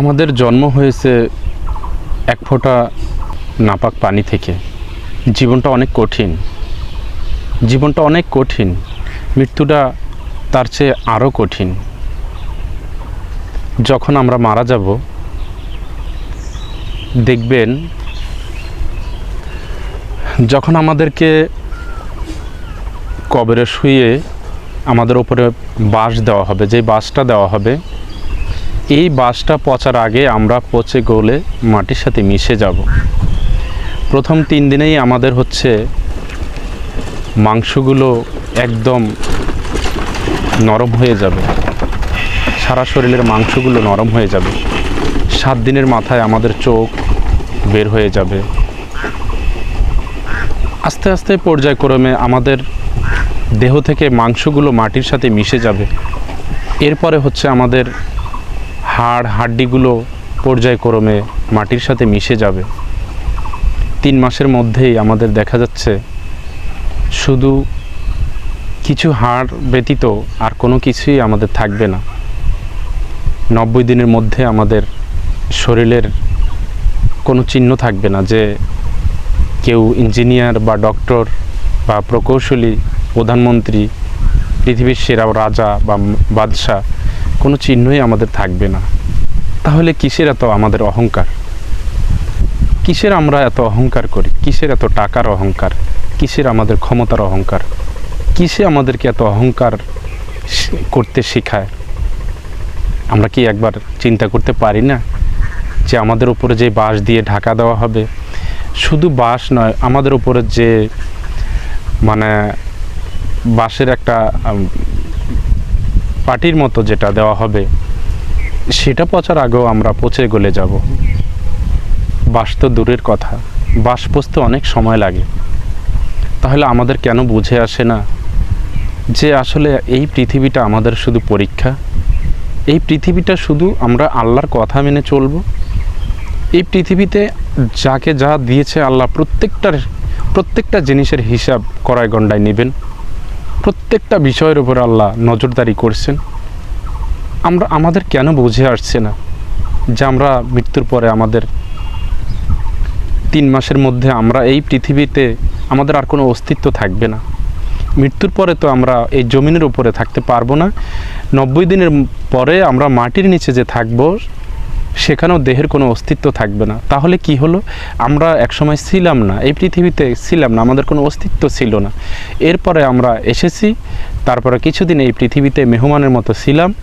আমাদের জন্ম হয়েছে এক ফোঁটা নাপাক পানি থেকে। জীবনটা অনেক কঠিন। জীবনটা অনেক কঠিন। মৃত্যুটা তার চেয়ে আরও কঠিন। যখন আমরা মারা যাব, দেখবেন যখন আমাদেরকে কবরে শুয়ে আমাদের ওপরে বাঁশ দেওয়া হবে যে বাঁশটা দেওয়া হবে এই বাঁশটা পচার আগে আমরা পচে গলে মাটির সাথে মিশে যাব। প্রথম তিন দিনেই আমাদের হচ্ছে মাংসগুলো একদম নরম হয়ে যাবে। সারা শরীরের মাংসগুলো নরম হয়ে যাবে। সাত দিনের মাথায় আমাদের চোখ বের হয়ে যাবে। আস্তে আস্তে পর্যায়ক্রমে আমাদের দেহ থেকে মাংসগুলো মাটির সাথে মিশে যাবে। এরপরে হচ্ছে আমাদের হাড় হাড্ডিগুলো পর্যায়ক্রমে মাটির সাথে মিশে যাবে। তিন মাসের মধ্যেই আমাদের দেখা যাচ্ছে, শুধু কিছু হাড় ব্যতীত আর কোনো কিছুই আমাদের থাকবে না। নব্বই দিনের মধ্যে আমাদের শরীরের কোনো চিহ্ন থাকবে না যে কেউ ইঞ্জিনিয়ার বা ডক্টর বা প্রকৌশলী, প্রধানমন্ত্রী, পৃথিবীর সেরা রাজা বা বাদশাহ, কোনো চিহ্নই আমাদের থাকবে না। তাহলে কিসের এত আমাদের অহংকার? কিসের আমরা এত অহংকার করি? কিসের এত টাকার অহংকার? কিসের আমাদের ক্ষমতার অহংকার? কিসে আমাদেরকে এত অহংকার করতে শেখায়? আমরা কি একবার চিন্তা করতে পারি না যে আমাদের উপরে যে বাঁশ দিয়ে ঢাকা দেওয়া হবে? শুধু বাঁশ নয়, আমাদের উপরে যে মানে বাঁশের একটা পাটির মতো যেটা দেওয়া হবে সেটা পচার আগেও আমরা পচে গলে যাব। বাস তো দূরের কথা। বাস পচতে অনেক সময় লাগে। তাহলে আমাদের কেন বুঝে আসে না যে আসলে এই পৃথিবীটা আমাদের শুধু পরীক্ষা? এই পৃথিবীটা শুধু আমরা আল্লাহর কথা মেনে চলবো? এই পৃথিবীতে যাকে যা দিয়েছে আল্লাহ প্রত্যেকটার, প্রত্যেকটা জিনিসের হিসাব করায় গণ্ডায় নেবেন। প্রত্যেকটা বিষয়ের উপর আল্লাহ নজরদারি করছেন। আমরা, আমাদের কেন বুঝে আসছে না যে আমরা মৃত্যুর পরে আমাদের তিন মাসের মধ্যে আমরা এই পৃথিবীতে আমাদের আর কোনো অস্তিত্ব থাকবে না? মৃত্যুর পরে তো আমরা এই জমিনের উপরে থাকতে পারব না। নব্বই দিনের পরে আমরা মাটির নিচে যে থাকব সেখানেও দেহের কোনো অস্তিত্ব থাকবে না। তাহলে কি হলো? আমরা একসময় ছিলাম না, এই পৃথিবীতে ছিলাম না, আমাদের কোনো অস্তিত্ব ছিল না। এরপরে আমরা এসেছি, তারপরে কিছুদিন এই পৃথিবীতে মেহমানের মতো ছিলাম,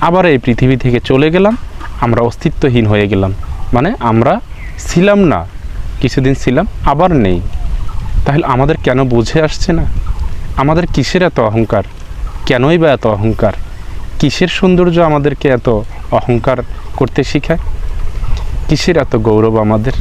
আবার এই পৃথিবী থেকে চলে গেলাম, আমরা অস্তিত্বহীন হয়ে গেলাম। মানে আমরা ছিলাম না, কিছুদিন ছিলাম, আবার নেই। তাহলে আমাদের কেন বুঝে আসছে না? আমাদের কিসের এত অহংকার? কেনই বা এত অহংকার? কিসের সৌন্দর্য আমাদেরকে এত অহংকার করতে শিখায়? কিসের এত গৌরব আমাদের?